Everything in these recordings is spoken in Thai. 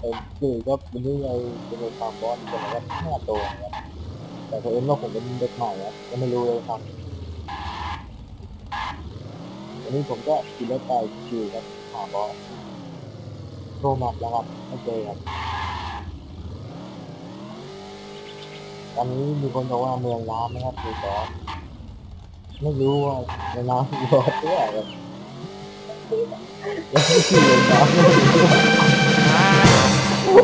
เออคือก็วันนี้เราจะไปฟาร์มบอลกันนะครับห้าตัวครับแต่พราะเอิญว่าผมเป็นเด็กใหม่ครับก็ไม่รู้เลยครับวันนี้ผมก็ขี่รถไปขี่ครับหาบอสโทรมาแล้วครับไม่เจอครับตอนนี้มีคนบอกว่าเมืองร้านนะครับคือบอสไม่รู้ว่าในร้านมีบอสด้วยครับยังไม่ขี่เลยครับ โอ้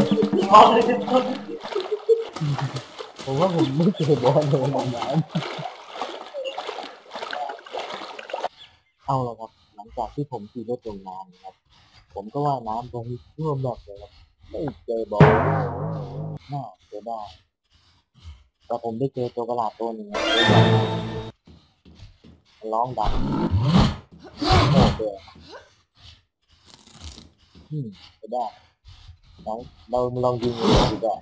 ยผมว่าผมไม่เจอบอลเลยนน้ำเอาละครับ หลังจากที่ผมขี่รถลงน้ำนะครับ ผมก็ว่ายน้ำไปทั่วแบบเลยครับไม่เจอบอลน่าเสียดายแต่ผมได้เจอตัวประลาตัวหนึ่งครับร้องดังโอ้เจ๋ออืมเสียดาย ลองเราลองยิงดูดีกว่า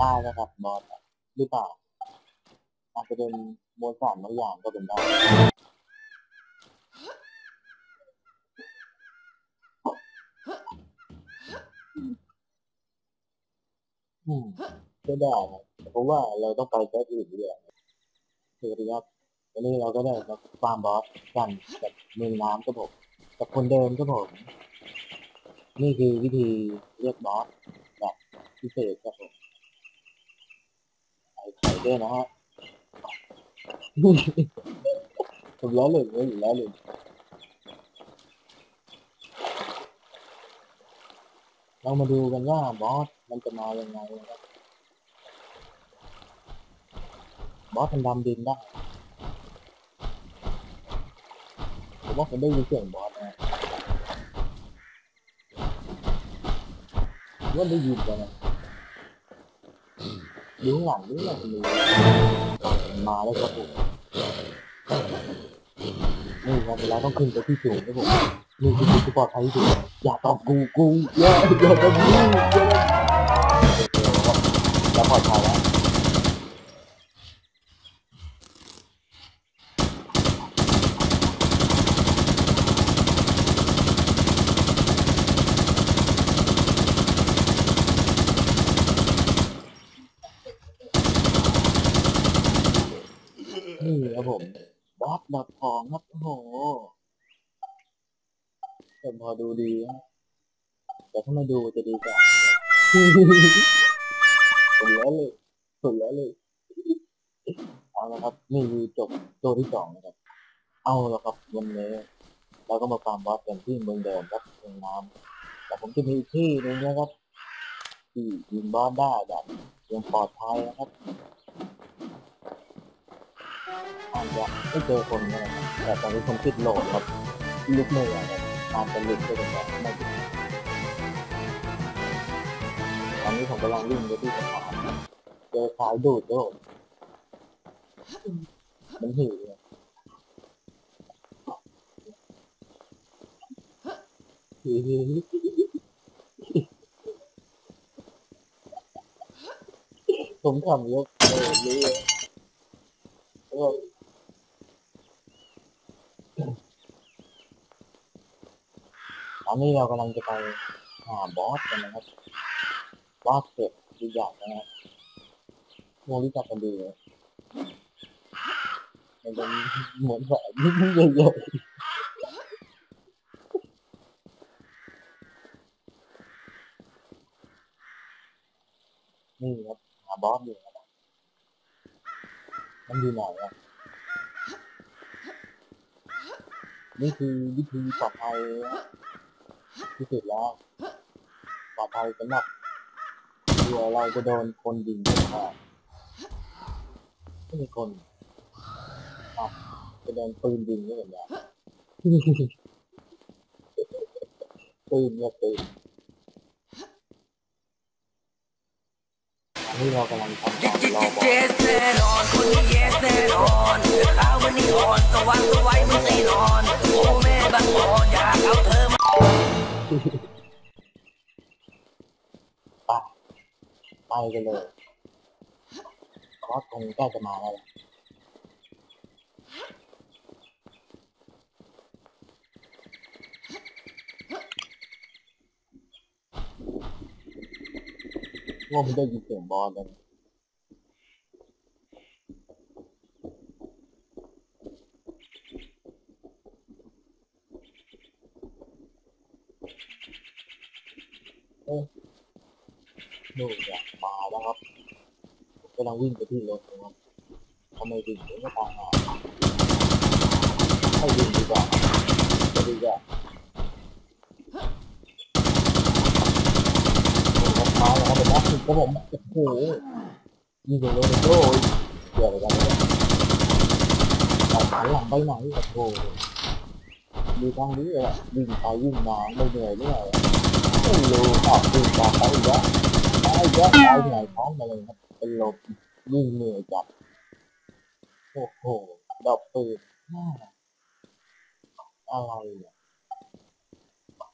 ตายนะครับบอสหรือเปล่าอาจจะเป็นมวลสารบางอย่างก็เป็นได้อืม ก็ได้ครับเพราะว่าเราต้องไปแค่อื่นด้วยสวัสดีครับวันนี้เราก็ได้มาฟาร์มบอสกันกับเมืองน้ำครับผมกับคนเดิมครับผม นี่คือวิธีเรียกบอสแบบพิเศษครับผมใส่ไข่ด้วยนะฮะผมล้อเล่นเลยอยู่แล้วเลย เรามาดูกันว่าบอสมันจะมายังไงนะครับบอสมันดำดินได้ผมว่าผมได้ยินเสียงบอสนะว่าได้ยินกันนะยิงหลังยิงหลังเลยมาแล้วครับผม เวลาต้องขึ้นไปที่สูงครับผมนี่คือจุดที่ปลอดภัยที่สุดอย่าตอบกูกูอย่าอย่าตอบกูอย่าแล้วปลอดภัยแล้วนี่ครับผม บอสดับของครับโอ้โหแต่พอดูดีนะแต่ถ้าม่ดูจะดีกว่าสุดแล้วเลยสุดแล้วเลยเอาละครับ นี่คือจบตัวที่สองนะครับ เอาละครับวันนี้เราก็มาฟาร์มบอสกันที่เมืองเดิมครับเมืองน้ำแต่ผมจะมีที่นึงนะครับที่ยิงบอสได้แบบยังปลอดภัยนะครับาจจะไม่เจอคนนะครับแต่ตอนนี้ผมติดโหลดครับลุกไม่ไหวครับอาจจะลุกไปเป็นแบบไม่ถึงตอนนี้ผมกำลังวิ่งไปที่สะพานเจอสายดูดด้วยผมมันหิวเลยผมทำเยอะเลยเลย ออตอนนี้เรากำลังจะไปหาบอสกันนะครับ บอสเสร็จดีอย่างนะครับโมรู้จักกันดีเลยมันเป็นเหมือนแบบนิ่งๆเยอะๆนี่ครับหาบอสอยู่นะครับมันอยู่ไหนอะนี่คือวิธีปลอดภัย ที่สุดแล้วปลอดภัยสำหรับเผื่อเราจะโดนคนยิงก็ไม่มีคนอะจะโดนปืนยิงก็เหมือนกันปืนเนี่ยปืนอันนี้เรากำลังทำการรอบอเจสแน่นอนคนนี้เยสแน่นอนข้าวันนี่อ่อนสว่างสวัย ไปไปกันเลยคอสคงใกล้จะมาแล้วว่ามันได้ยินเสียงบอลเลย กำลังวิ่งไปที่รถนะครับทำไมวิ่งเดี๋ยวก็ตายหาให้วิ่งดีกว่าจะดีกว่าโอ้โหมาแล้วครับเป็นนักสิครับผมโอ้โหยิงเลยเลยโอ้ยเกี่ยวกันเลยออกหันหลังไปไหนโอ้โหดูทางนี้เลยวิ่งไปวิ่งมาไม่เหนื่อยด้วยไม่รู้ออกวิ่งต่อไปอีกแล้วไปอีกแล้วไปไหนท้องมาเลยครับ เป็นลมวิ่งเหนื่อยจัดโอ้โหดอกปืนอะไรเนี่ย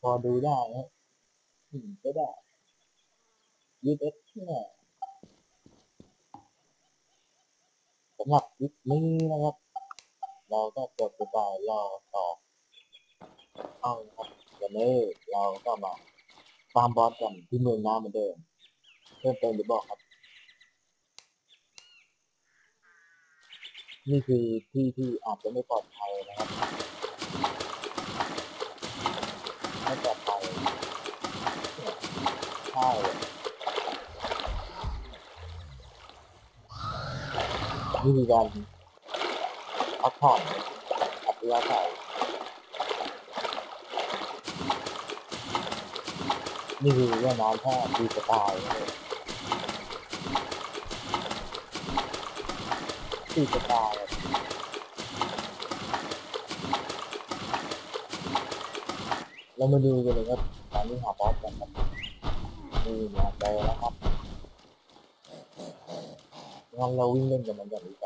พอดูได้นะอืมก็ได้ยูเอสเนี่ยสำหรับคลิปนี้นะครับ เราก็จบไปรอต่อเอาครับวันนี้เราก็มาตามบอสกันที่เมืองน้ำเหมือนเดิมเพิ่มเติมหรือบอกครับ นี่คือที่ที่อาจจะไม่ปลอดภัยนะครับไม่ปลอดภัยใช่นี่คือการพักผ่อนอัธยาศัยนี่คือว่านอนแค่ดีสไตล์เลย คือจะตายเรามาดูกันเลยครับตอนนี้หาบอสกันครับนี่มาเจอแล้วครับงั้นเราวิ่งเล่นกันมันกันดีกว่า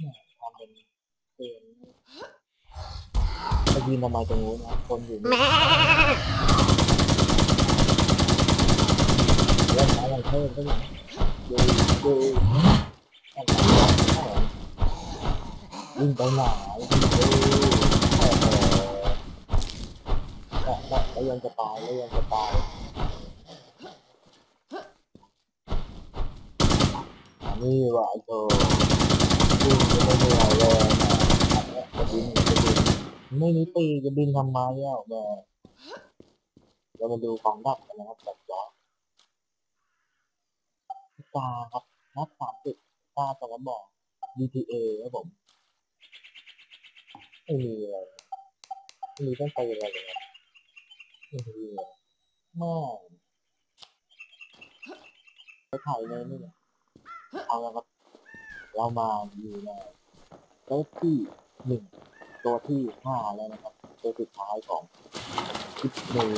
เนี่ยทำเป็นเกมไปยืนทำไมตรงนู้นนะคนอยู่นี่เล่นอะไรเพิ่ม ไหนข้างหลังวิ่งไปไหนวิ่งดูโอ้ตายแล้วยังจะตายอันนี้ว่ะไอ้โธ่วิ่งจะไม่เนื่ยเลยนะอันเนี้ยจะบินจะบินไม่มีปีกจะบินทำไมอะแม่เรามาดูของดับกันนะครับแบบล้อตาครับนับสามสิบตาตะวันบอก DTA ครับผมไม่มีเลยไม่มีต้องไปอะไรเลยครับไม่มีเลยแม่ไปถ่ายเลยนี่แหละเอาละครับ เรามาอยู่ในตัวที่หนึ่งตัวที่ห้าแล้วนะครับ ตัวสุดท้ายของคลิปนี้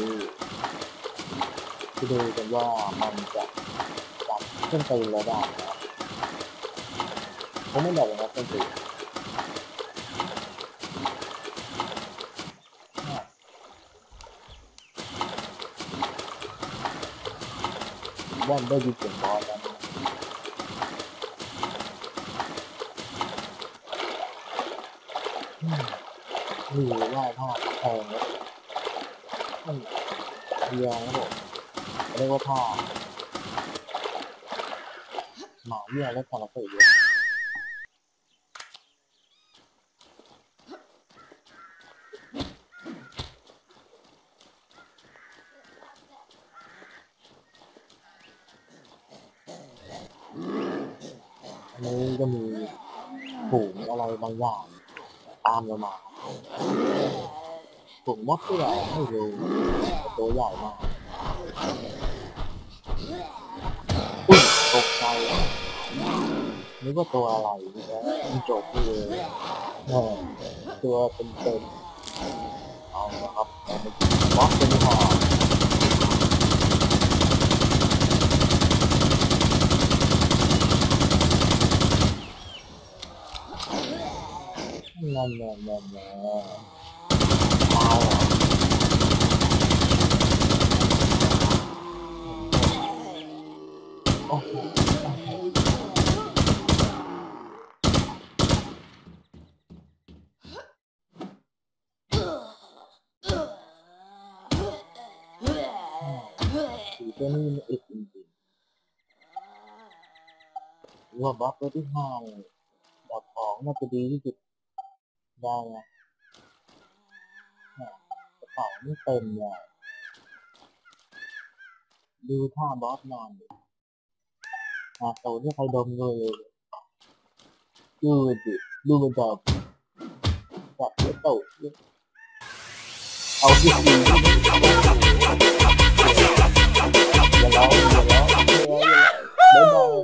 จะดูกันว่ามันจะจับขึ้นไปแล้วได้นะครับผมไม่บอกเลยนะเป็นสีว่าได้ยินเสียงบอลแล้วนะอืม นี่ว่าท่าแพงนะมันเรียงนะผมเรียกว่าท่าหมาเยี่ยและสารเสเยอะอันนี้ก็มีฝูงอะไรบางอย่างามเรามาฝูงมดก็ใหญ่ไม่รู้แต่ตัวใหญ่มากอุ้ยตกใจนึกว่าตัวอะไรนะมันจบเลยเออตัวเป็นเต็มเอาละครับเราไปบล็อกเป็นหอ ดจริงๆว่าบล็อกตัวที่ห้าเลยดอก ได้ไงกระเป๋านี่เต็มเลยดูท่าบอสนอนดิอาโตนี่ใครดมเลยดูดิดูจอบจะจับโตเอาที่ดีอย่าร้องอย่าร้อ